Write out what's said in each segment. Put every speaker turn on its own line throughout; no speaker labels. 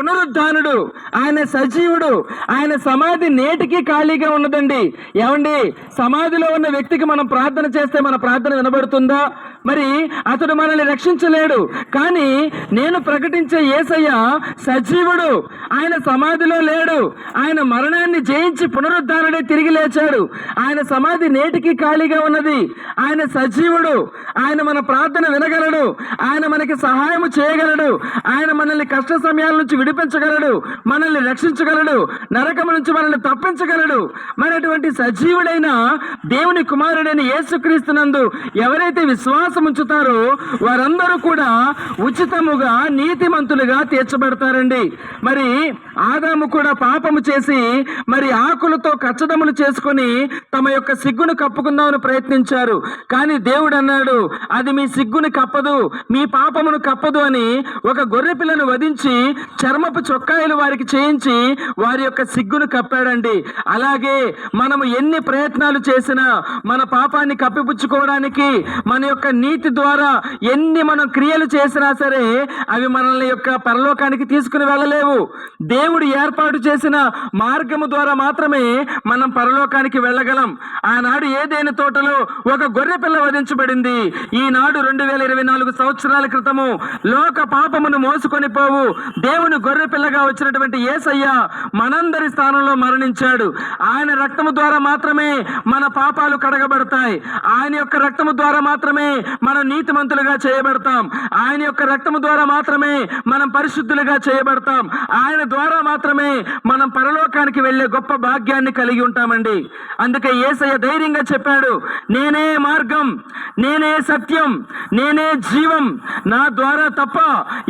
పునరుద్ధానుడు ఆయన సజీవుడు ఆయన సమాధి నేటికి ఖాళీగా ఉన్నదండి. ఏమండి? సమాధిలో ఉన్న వ్యక్తికి మనం ప్రార్థన చేస్తే మన ప్రార్థన వినబడుతుందా? మరి అతడు మనల్ని రక్షించలేడు. కానీ నేను ప్రకటించే యేసయ్య సజీవుడు ఆయన సమాధిలో లేడు. ఆయన మరణాన్ని జయించి పునరుద్ధారణే తిరిగి లేచాడు. ఆయన సమాధి నేటికి ఖాళీగా ఉన్నది. ఆయన సజీవుడు. ఆయన మన ప్రార్థన వినగలడు. ఆయన మనకి సహాయం చేయగలడు. ఆయన మనల్ని కష్ట సమయాల నుంచి విడిపించగలడు. మనల్ని రక్షించగలడు. నరకము నుంచి మనల్ని తప్పించగలడు. మరి అటువంటి సజీవుడైన దేవుని కుమారుడైన యేసుక్రీస్తునందు ఎవరైతే విశ్వాసం ఉంచుతారో వారందరూ కూడా ఉచితముగా నీతిమంతులుగా తీర్చబడతారండి. మరి ఆదాము కూడా పాపము చేసి మరి ఆకులతో కచ్చదములు చేసుకొని తమ యొక్క సిగ్గును కప్పుకుందామని ప్రయత్నించారు. కానీ దేవుడు అన్నాడు అది మీ సిగ్గుని కప్పదు మీ పాపమును కప్పదు అని ఒక గొర్రె పిల్లను వధించి చర్మపు చొక్కాయలు వారికి చేయించి వారి యొక్క సిగ్గును కప్పాడండి. అలాగే మనము ఎన్ని ప్రయత్నాలు చేసినా మన పాపాన్ని కప్పిపుచ్చుకోవడానికి మన యొక్క నీతి ద్వారా ఎన్ని మనం క్రియలు చేసినా సరే అవి మనల్ని యొక్క పరలోకానికి తీసుకుని వెళ్ళలేవు. దేవుడు ఏర్పాటు చేసిన మార్గము ద్వారా మాత్రమే మనం పరలోకానికి వెళ్ళగలం. ఆనాడు ఏదైనా తోటలో ఒక గొర్రె పిల్ల వధించబడింది. ఈనాడు రెండు వేల ఇరవై నాలుగు సంవత్సరాల క్రితము లోక పాపమును మోసుకొని పోవు దేవుని గొర్రె పిల్లగా వచ్చినటువంటి ఏసయ్య మనందరి స్థానంలో మరణించాడు. ఆయన రక్తము ద్వారా మాత్రమే మన పాపాలు కడగబడతాయి. ఆయన యొక్క రక్తము ద్వారా మాత్రమే మనం నీతిమంతులుగా చేయబడతాం. ఆయన యొక్క రక్తము ద్వారా మాత్రమే మనం పరిశుద్ధులుగా చేయబడతాం. ఆయన ద్వారా మాత్రమే మనం పరలోకానికి వెళ్ళే గొప్ప భాగ్యాన్ని కలిగి ఉంటామండి. అందుకే ఏసయ్య ధైర్యంగా చెప్పాడు నేనే మార్గం నేనే సత్యం నేనే జీవం నా ద్వారా తప్ప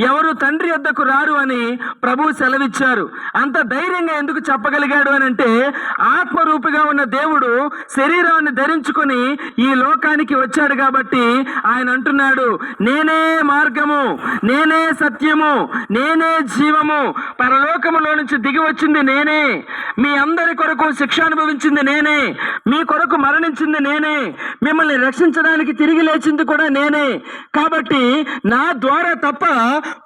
ఎవరు తండ్రి వద్దకు రారు అని ప్రభు సెలవిచ్చారు. అంత ధైర్యంగా ఎందుకు చెప్పగలిగాడు అని అంటే ఆత్మరూపిగా ఉన్న దేవుడు శరీరాన్ని ధరించుకొని ఈ లోకానికి వచ్చాడు కాబట్టి ఆయన అంటున్నాడు నేనే మార్గము నేనే సత్యము నేనే జీవము పరలోకములో నుంచి దిగి వచ్చింది నేనే. మీ అందరి కొరకు శిక్ష అనుభవించింది నేనే. మీ కొరకు మరణించింది నేనే. మిమ్మల్ని రక్షించడానికి తిరిగి లేచింది కూడా నేనే. కాబట్టి నా ద్వారా తప్ప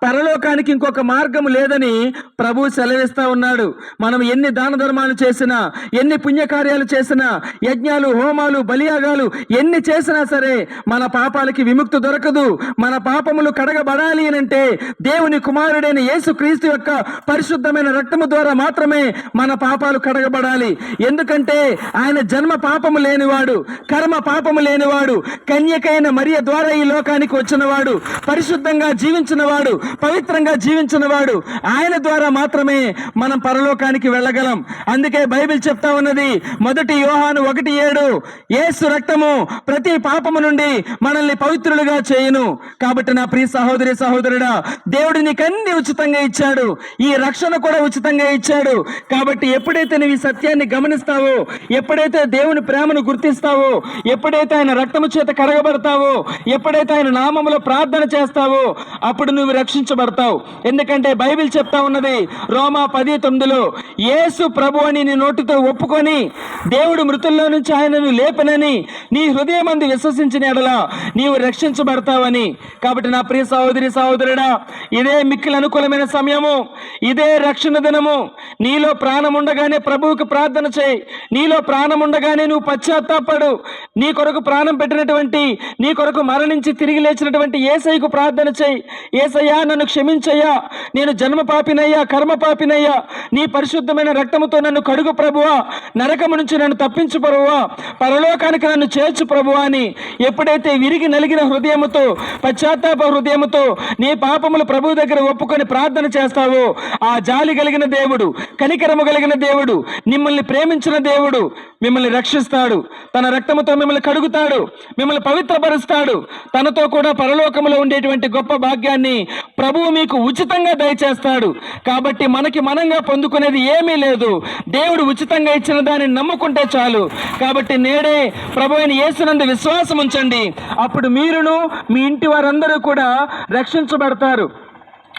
పరలోకానికి ఇంకొక మార్గం లేదని ప్రభు సెలవిస్తూ ఉన్నాడు. మనం ఎన్ని దాన ధర్మాలు చేసినా ఎన్ని పుణ్యకార్యాలు చేసినా యజ్ఞాలు హోమాలు బలియాగాలు ఎన్ని చేసినా సరే మన పాపాలకి విముక్తి దొరకదు. మన పాపములు కడగబడాలి అని అంటే దేవుని కుమారుడైన యేసు క్రీస్తు యొక్క పరిశుద్ధమైన రక్తము ద్వారా మాత్రమే మన పాపాలు కడగబడాలి. ఎందుకంటే ఆయన జన్మ పాపము లేనివాడు కర్మ పాపము లేనివాడు కన్యకైన మరియ ద్వారా ఈ లోకానికి వచ్చినవాడు పరిశుద్ధంగా జీవించినవాడు పవిత్రంగా జీవించినవాడు ఆయన ద్వారా మాత్రమే మనం పరలోకానికి వెళ్ళగలం. అందుకే బైబిల్ చెప్తా ఉన్నది మొదటి యోహాను ఒకటి ఏడు ఏసు రక్తము ప్రతి పాపము నుండి మనల్ని పవిత్రులుగా చేయును. కాబట్టి నా ప్రియ సహోదరి సహోదరుడా దేవుడు నీకన్ని ఉచితంగా ఇచ్చాడు. ఈ రక్షణ కూడా ఉచితంగా ఇచ్చాడు. కాబట్టి ఎప్పుడైతే నువ్వు ఈ సత్యాన్ని గమనిస్తావో ఎప్పుడైతే దేవుని ప్రేమను గుర్తిస్తావో ఎప్పుడైతే ఆయన రక్తము చేత కడగబడతావో ఎప్పుడైతే ఆయన నామములో ప్రార్థన చేస్తావో అప్పుడు నువ్వు రక్షించబడతావు ఎందుకంటే బైబిల్ చెప్తా ఉన్నది రోమా పది తొమ్మిదిలో యేసు ప్రభు అని నీ నోటితో ఒప్పుకొని దేవుడు మృతుల్లో నుంచి ఆయనను లేపనని నీ హృదయం అందు విశ్వసించిన ఎడలా నీవు రక్షించబడతావని. కాబట్టి నా ప్రియ సహోదరి సహోదరుడా ఇదే మిక్కిలి అనుకూలమైన సమయము ఇదే రక్షణ దినము. నీలో ప్రాణం ఉండగానే ప్రభువుకు ప్రార్థన చేయి. నీలో ప్రాణం ఉండగానే నువ్వు పశ్చాత్తాపడు. నీ కొరకు ప్రాణం పెట్టినటువంటి నీ కొరకు మరణించి తిరిగి లేచినటువంటి ఏసైకు ప్రార్థన చేయి. ఏసయ్యా నన్ను క్షమించయ్యా. నేను జన్మ పాపినయ్యా కర్మ పాపినయ్యా నీ పరిశుద్ధమైన రక్తముతో నన్ను కడుగు ప్రభువా. నరకము నుంచి నన్ను తప్పించు ప్రభువా. పరలోకానికి నన్ను చేర్చు ప్రభువా అని ఎప్పుడైతే విరిగి నలిగిన హృదయముతో పశ్చాత్తాప హృదయముతో నీ పాపములు ప్రభు దగ్గర ఒప్పుకొని ప్రార్థన చేస్తావో ఆ జాలి కలిగిన దేవుడు కనికరము కలిగిన దేవుడు మిమ్మల్ని ప్రేమించిన దేవుడు మిమ్మల్ని రక్షిస్తాడు. తన రక్తముతో మిమ్మల్ని కడుగుతాడు మిమ్మల్ని పవిత్రపరుస్తాడు. తనతో కూడా పరలోకములో ఉండేటువంటి గొప్ప భాగ్యాన్ని ప్రభువు మీకు ఉచితంగా దయచేస్తాడు. కాబట్టి మనకి మనంగా పొందుకునేది ఏమీ లేదు. దేవుడు ఉచితంగా ఇచ్చిన దాన్ని నమ్ముకుంటే చాలు. కాబట్టి నేడే ప్రభు అయిన యేసునందు విశ్వాసం ఉంచండి అప్పుడు మీరును మీ ఇంటి వారందరూ కూడా రక్షించబడతారు.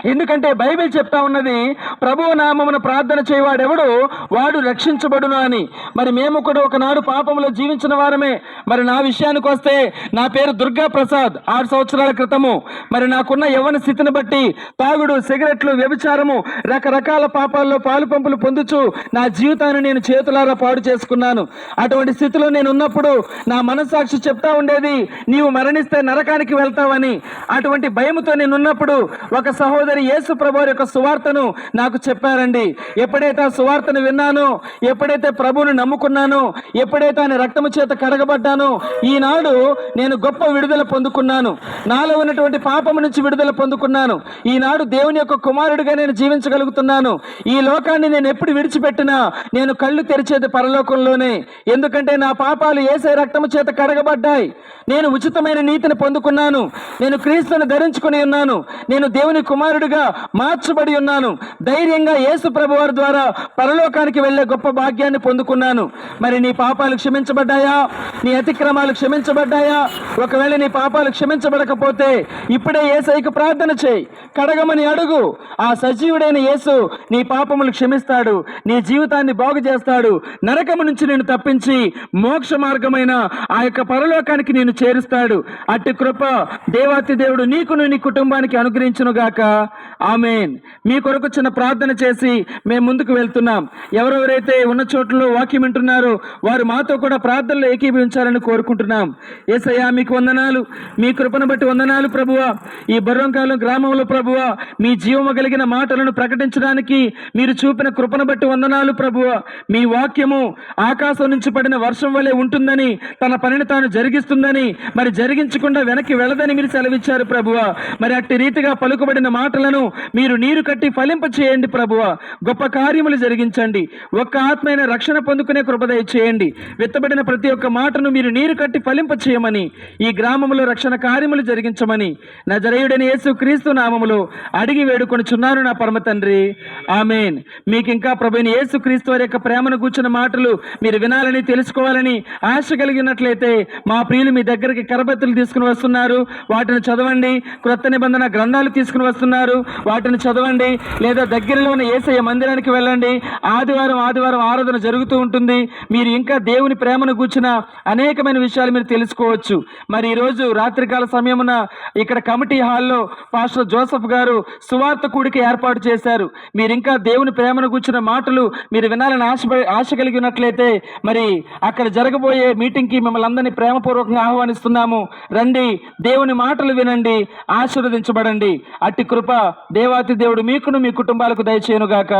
ఎందుకంటే బైబిల్ చెప్తా ఉన్నది ప్రభువు నామమున ప్రార్థన చేయవాడెవడు? వాడు రక్షించబడును అని. మరి మేము కూడా ఒకనాడు పాపంలో జీవించిన వారమే. మరి నా విషయానికి వస్తే నా పేరు దుర్గా ప్రసాద్ ఆరు సంవత్సరాల క్రితము. మరి నాకున్న యవ్వన స్థితిని బట్టి తాగుడు సిగరెట్లు వ్యభిచారము రకరకాల పాపాల్లో పాలు పంపులు పొందుచు నా జీవితాన్ని నేను చేతులారా పాడు చేసుకున్నాను. అటువంటి స్థితిలో నేను ఉన్నప్పుడు నా మనస్సాక్షి చెప్తా ఉండేది నీవు మరణిస్తే నరకానికి వెళ్తావని. అటువంటి భయముతో నేను ఉన్నప్పుడు ఒక సహోదరు యేసు ప్రభు యొక్క సువార్తను నాకు చెప్పారండి. ఎప్పుడైతే ఆ సువార్తను విన్నానో ఎప్పుడైతే ప్రభువుని నమ్ముకున్నానో ఎప్పుడైతే ఆయన రక్తము చేత కడగబడ్డానో ఈనాడు నేను గొప్ప విడుదల పొందుకున్నాను. నాలో ఉన్నటువంటి పాపము నుంచి విడుదల పొందుకున్నాను. ఈనాడు దేవుని యొక్క కుమారుడిగా నేను జీవించగలుగుతున్నాను. ఈ లోకాన్ని నేను ఎప్పుడు విడిచిపెట్టినా నేను కళ్ళు తెరిచేది పరలోకంలోనే. ఎందుకంటే నా పాపాలు ఏసే రక్తము చేత కడగబడ్డాయి. నేను ఉచితమైన నీతిని పొందుకున్నాను. నేను క్రీస్తుని ధరించుకుని ఉన్నాను. నేను దేవుని కుమారుడిగా మార్చబడి ఉన్నాను. ధైర్యంగా యేసు ప్రభు వారి ద్వారా పరలోకానికి వెళ్ళే గొప్ప భాగ్యాన్ని పొందుకున్నాను. మరి నీ పాపాలు క్షమించబడ్డాయా? నీ అతిక్రమాలు క్షమించబడ్డాయా? ఒకవేళ నీ పాపాలు క్షమించబడకపోతే ఇప్పుడే ఏసైకి ప్రార్థన చేయి. కడగమని అడుగు. ఆ సజీవుడైన యేసు నీ పాపములు క్షమిస్తాడు. నీ జీవితాన్ని బాగు చేస్తాడు. నరకము నుంచి నేను తప్పించి మోక్ష మార్గమైన ఆ యొక్క పరలోకానికి నేను చేరుస్తాడు. అట్టి కృప దేవాతి దేవుడు నీకును నీ కుటుంబానికి అనుగ్రహించును గాక ఆమెన్. మీ కొరకు చిన్న ప్రార్థన చేసి మేము ముందుకు వెళ్తున్నాం. ఎవరెవరైతే ఉన్న చోట్లలో వాక్యం వింటున్నారో వారు మాతో కూడా ప్రార్థనలో ఏకీభవించాలని కోరుకుంటున్నాం. ఏసయ్యా మీకు వందనాలు. మీ కృపను బట్టి వందనాలు ప్రభువా. ఈ బర్రంకాలం గ్రామంలో ప్రభువా మీ జీవము కలిగిన మాటలను ప్రకటించడానికి మీరు చూపిన కృపను బట్టి వందనాలు ప్రభువా. మీ వాక్యము ఆకాశం నుంచి పడిన వర్షం వలె ఉంటుందని తన పనిని తాను జరిగిస్తుందని మరి జరిగించకుండా వెనక్కి వెళ్ళదని మీరు సెలవిచ్చారు ప్రభువా. మరి అట్టి రీతిగా పలుకుబడిన మాట మాటలను మీరు నీరు కట్టి ఫలింప చేయండి ప్రభువ. గొప్ప కార్యములు జరిగించండి. ఒక్క ఆత్మైన రక్షణ పొందుకునే కృపదయ చేయండి విత్తబడిన ప్రతి ఒక్క మాటను మీరు నీరు కట్టి ఫలింప చేయమని ఈ గ్రామంలో రక్షణ కార్యములు జరిగించమని నా జరయుడైన యేసు క్రీస్తు నామములో అడిగి వేడుకొనుచున్నాను నా పరమ తండ్రి. ఆమెన్. మీకు ఇంకా ప్రభుని యేసు క్రీస్తు వారి యొక్క ప్రేమను కూర్చున్న మాటలు మీరు వినాలని తెలుసుకోవాలని ఆశ కలిగినట్లయితే మా ప్రియులు మీ దగ్గరికి కరబత్తులు తీసుకుని వస్తున్నారు. వాటిని చదవండి. క్రొత్త నిబంధన గ్రంథాలు తీసుకుని వస్తున్నారు. వాటిని చదవండి. లేదా దగ్గరలో ఉన్న ఏసయ్య మందిరానికి వెళ్ళండి. ఆదివారం ఆదివారం ఆరాధన జరుగుతూ ఉంటుంది. మీరు ఇంకా దేవుని ప్రేమను కూర్చున్న అనేకమైన విషయాలు మీరు తెలుసుకోవచ్చు. మరి ఈరోజు రాత్రికాల సమయమున ఇక్కడ కమిటీ హాల్లో పాస్టర్ జోసఫ్ గారు సువార్త కూడిక ఏర్పాటు చేశారు. మీరు ఇంకా దేవుని ప్రేమను కూర్చున్న మాటలు మీరు వినాలని ఆశ ఆశ కలిగి ఉన్నట్లయితే మరి అక్కడ జరగబోయే మీటింగ్కి మిమ్మల్ని అందరినీ ప్రేమపూర్వకంగా ఆహ్వానిస్తున్నాము. రండి దేవుని మాటలు వినండి ఆశీర్వదించబడండి. అట్టి కృప దేవాతి దేవుడు మీకును మీ కుటుంబాలకు దయచేయనుగాక.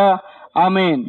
ఆమెన్.